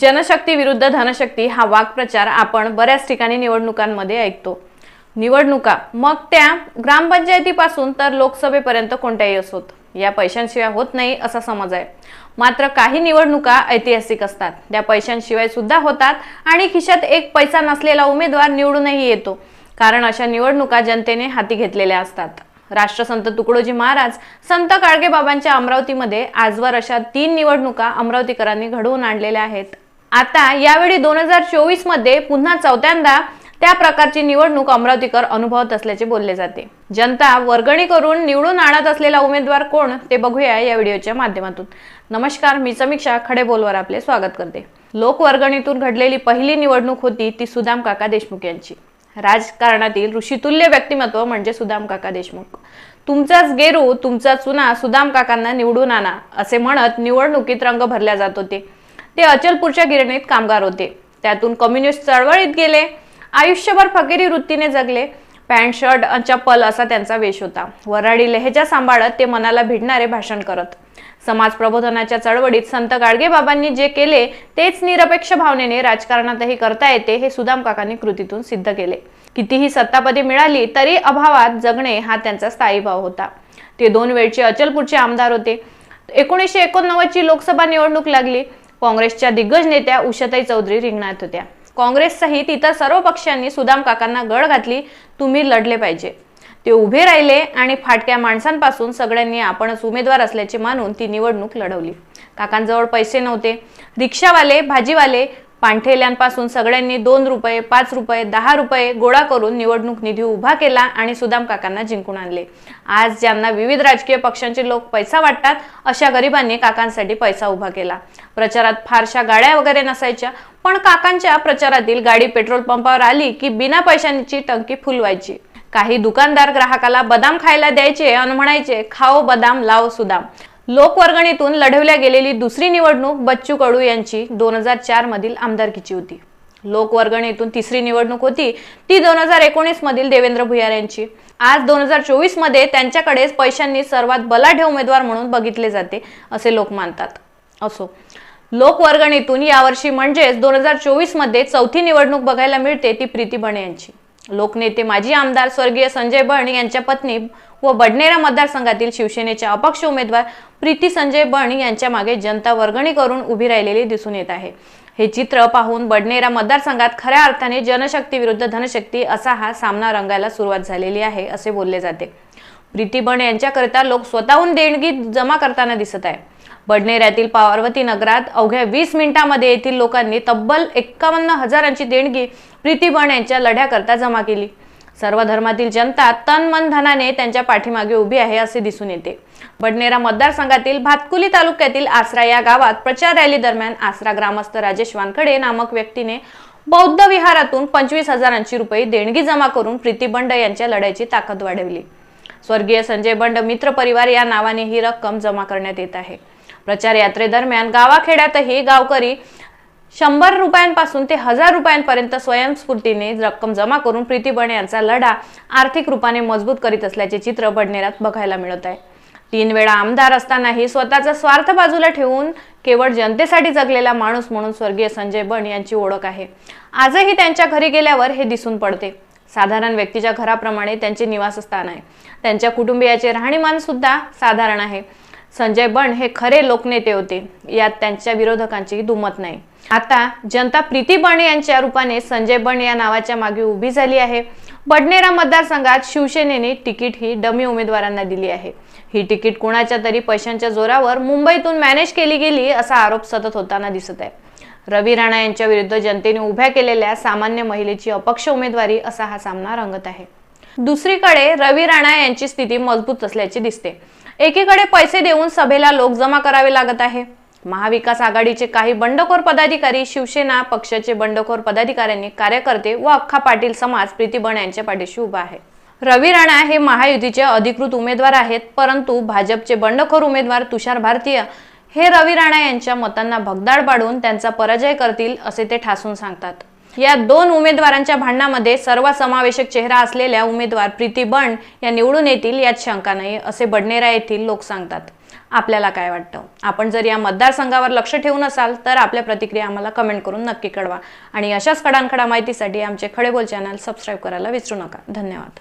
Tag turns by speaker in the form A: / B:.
A: जनशक्ती विरुद्ध धनशक्ती हा वाक्प्रचार आपण बऱ्याच ठिकाणी निवडणुकांमध्ये ऐकतो. निवडणुका मग त्या ग्रामपंचायतीपासून तर लोकसभेपर्यंत कोणत्याही असोत. या पैशांशिवाय होत नाही असा समज आहे. मात्र काही निवडणुका ऐतिहासिक असतात. त्या पैशांशिवाय सुद्धा होतात आणि खिशात एक पैसा नसलेला उमेदवार निवडूनही येतो. कारण अशा निवडणुका जनतेने हाती घेतलेल्या असतात. राष्ट्रसंत तुकडोजी महाराज संत काळगेबाबांच्या अमरावतीमध्ये आजवर अशा तीन निवडणुका अमरावतीकरांनी घडवून आणलेल्या आहेत. आता यावेळी दोन हजार चोवीसमध्ये पुन्हा चौथ्यांदा त्या प्रकारची निवडणूक अमरावतीकर अनुभवत असल्याचे बोलले जाते. जनता वर्गणी करून निवडून आणत असलेला उमेदवार कोण ते बघूया या व्हिडिओच्या माध्यमातून. नमस्कार मी समीक्षा खडे बोलवर आपले स्वागत करते. लोकवर्गणीतून घडलेली पहिली निवडणूक होती ती सुदाम काका देशमुख यांची. राजकारणातील ऋषितुल्य व्यक्तिमत्व म्हणजे सुदाम काका देशमुख. तुमचाच गेरू तुमचा चुना सुदाम काकांना निवडून आणा असे म्हणत निवडणुकीत रंग भरल्या जात होते. ते अचलपूरच्या गिरणीत कामगार होते. त्यातून कम्युनिस्ट चळवळीत गेले. आयुष्यभर फकेरी वृत्तीने जगले. पॅन्ट शर्ट चप्पल असा त्यांचा वेश होता. वराडी लहेजा सांभाळत ते मनाला भिडणारे भाषण करत. समाज प्रबोधनाच्या चळवळीत संत गाडगेबाबांनी जे केले तेच निरपेक्ष भावनेने राजकारणातही करता येते हे सुदाम काकांनी कृतीतून सिद्ध केले. कितीही सत्तापदी मिळाली तरी अभावात जगणे हा त्यांचा स्थायी भाव होता. ते दोन वेळचे अचलपूरचे आमदार होते. एकोणीसशे एकोणनव्वदची लोकसभा निवडणूक लागली. काँग्रेसच्या दिग्गज नेत्या उषाताई चौधरी रिंगणात होत्या. काँग्रेस सहित इतर सर्व पक्षांनी सुदाम काकांना गळ घातली तुम्ही लढले पाहिजे. ते उभे राहिले आणि फाटक्या माणसांपासून सगळ्यांनी आपणच उमेदवार असल्याचे मानून ती निवडणूक लढवली. काकांजवळ पैसे नव्हते. रिक्षावाले भाजीवाले पांठेल्यांपासून सगळ्यांनी दोन रुपये पाच रुपये दहा रुपये गोळा करून निवडणूक निधी उभा केला आणि सुदाम काकांना जिंकून आणले. आज ज्यांना विविध राजकीय पक्षांचे लोक पैसा वाटतात अशा गरिबांनी काकांसाठी पैसा उभा केला. प्रचारात फारशा गाड्या वगैरे नसायच्या पण काकांच्या प्रचारातील गाडी पेट्रोल पंपावर आली की बिना पैशांची टंकी फुलवायची. काही दुकानदार ग्राहकाला बदाम खायला द्यायचे आणि म्हणायचे खाओ बदाम लाव सुदाम. लोकवर्गणीतून लढवल्या गेलेली दुसरी निवडणूक बच्चू कडू यांची दोन हजार चार मधील आमदारकीची होती. लोकवर्गणीतून तिसरी निवडणूक होती ती दोन हजार एकोणीस मधील देवेंद्र भुयार यांची. आज दोन हजार चोवीसमध्ये त्यांच्याकडे पैशांनी सर्वात बलाढ्य उमेदवार म्हणून बघितले जाते असे लोक मानतात. असो लोकवर्गणीतून यावर्षी म्हणजेच दोन हजार चोवीसमध्ये चौथी निवडणूक बघायला मिळते ती प्रीती बणे यांची. लोकनेते माजी आमदार स्वर्गीय संजय बण यांच्या पत्नी व बडनेरा मतदारसंघातील शिवसेनेच्या अपक्ष उमेदवार प्रीती संजय बण यांच्या मागे जनता वर्गणी करून उभी राहिलेली दिसून येत आहे. हे चित्र पाहून बडनेरा मतदारसंघात खऱ्या अर्थाने जनशक्ती विरुद्ध धनशक्ती असा हा सामना रंगायला सुरुवात झालेली आहे असे बोलले जाते. प्रीती बण यांच्याकरिता लोक स्वतःहून देणगी जमा करताना दिसत आहे. बडनेऱ्यातील पार्वती नगरात अवघ्या वीस मिनिटांमध्ये येथील लोकांनी तब्बल एक्कावन्न हजारांची देणगी प्रीती बण यांच्या लढ्याकरता जमा केली. सर्व धर्मातील जनता तन मन धनाने त्यांच्या पाठीमागे उभी आहे असे दिसून येते. बडनेरा मतदारसंघातील भातकुली तालुक्यातील आसरा या गावात प्रचार रॅली दरम्यान आसरा ग्रामस्थ राजेश वानखडे नामक व्यक्तीने बौद्ध विहारातून पंचवीस हजारांची रुपये देणगी जमा करून प्रीती बंड यांच्या लढ्याची ताकद वाढवली. स्वर्गीय संजय बंड मित्र परिवार या नावाने ही रक्कम जमा करण्यात येत आहे. प्रचार यात्रेदरम्यान गावाखेड्यातही गावकरी शंभर रुपयांपासून ते हजार रुपयांपर्यंत स्वयंस्फूर्तीने रक्कम जमा करून प्रीती बणे यांचा लढा आर्थिक रूपाने मजबूत करीत असल्याचे चित्र बडनेरात बघायला मिळत आहे. तीन वेळा आमदार असतानाही स्वतःचा स्वार्थ बाजूला ठेवून केवळ जनतेसाठी जगलेला माणूस म्हणून स्वर्गीय संजय बण यांची ओळख आहे. आजही त्यांच्या घरी गेल्यावर हे दिसून पडते. साधारण व्यक्तीच्या घराप्रमाणे त्यांचे निवासस्थान आहे. त्यांच्या कुटुंबियाचे राहणीमान सुद्धा साधारण आहे. संजय बण हे खरे लोकनेते होते. यात त्यांच्या विरोधकांची दुमत नाही. आता जनता प्रीती बण यांच्या रूपाने संजय बण या नावाच्या मागे उभी झाली आहे. बडनेरा मतदारसंघात शिवसेनेने तिकीट ही डमी उमेदवारांना दिली आहे. ही तिकीट कुणाच्या तरी पैशांच्या जोरावर मुंबईतून मॅनेज केली गेली असा आरोप सतत होताना दिसत आहे. रवी राणा यांच्या विरुद्ध जनतेने उभ्या केलेल्या सामान्य महिलेची अपक्ष उमेदवारी असा हा सामना रंगत आहे. दुसरीकडे रवी राणा यांची स्थिती मजबूत असल्याची दिसते. एकीकडे पैसे देऊन सभेला लोक जमा करावे लागत आहे. महाविकास आघाडीचे काही बंडखोर पदाधिकारी शिवसेना पक्षाचे बंडखोर पदाधिकाऱ्यांनी कार्यकर्ते व अख्खा पाटील समाज प्रीतीबण यांच्या पाठीशी उभा आहे. रवी राणा हे महायुतीचे अधिकृत उमेदवार आहेत परंतु भाजपचे बंडखोर उमेदवार तुषार भारतीय हे रवी राणा यांच्या मतांना भगदाड पाडून त्यांचा पराजय करतील असे ते ठासून सांगतात. या दोन उमेदवारांच्या भांडणामध्ये सर्व समावेशक चेहरा असलेल्या उमेदवार प्रीती बंड या निवडून येतील यात शंका नाही असे बडनेरा येथील लोक सांगतात. आपल्याला काय वाटतं? आपण जर या मतदारसंघावर लक्ष ठेवून असाल तर आपल्या प्रतिक्रिया आम्हाला कमेंट करून नक्की कळवा. आणि अशाच खडानखडा माहितीसाठी आमचे खडेबोल चॅनल सबस्क्राईब करायला विसरू नका. धन्यवाद.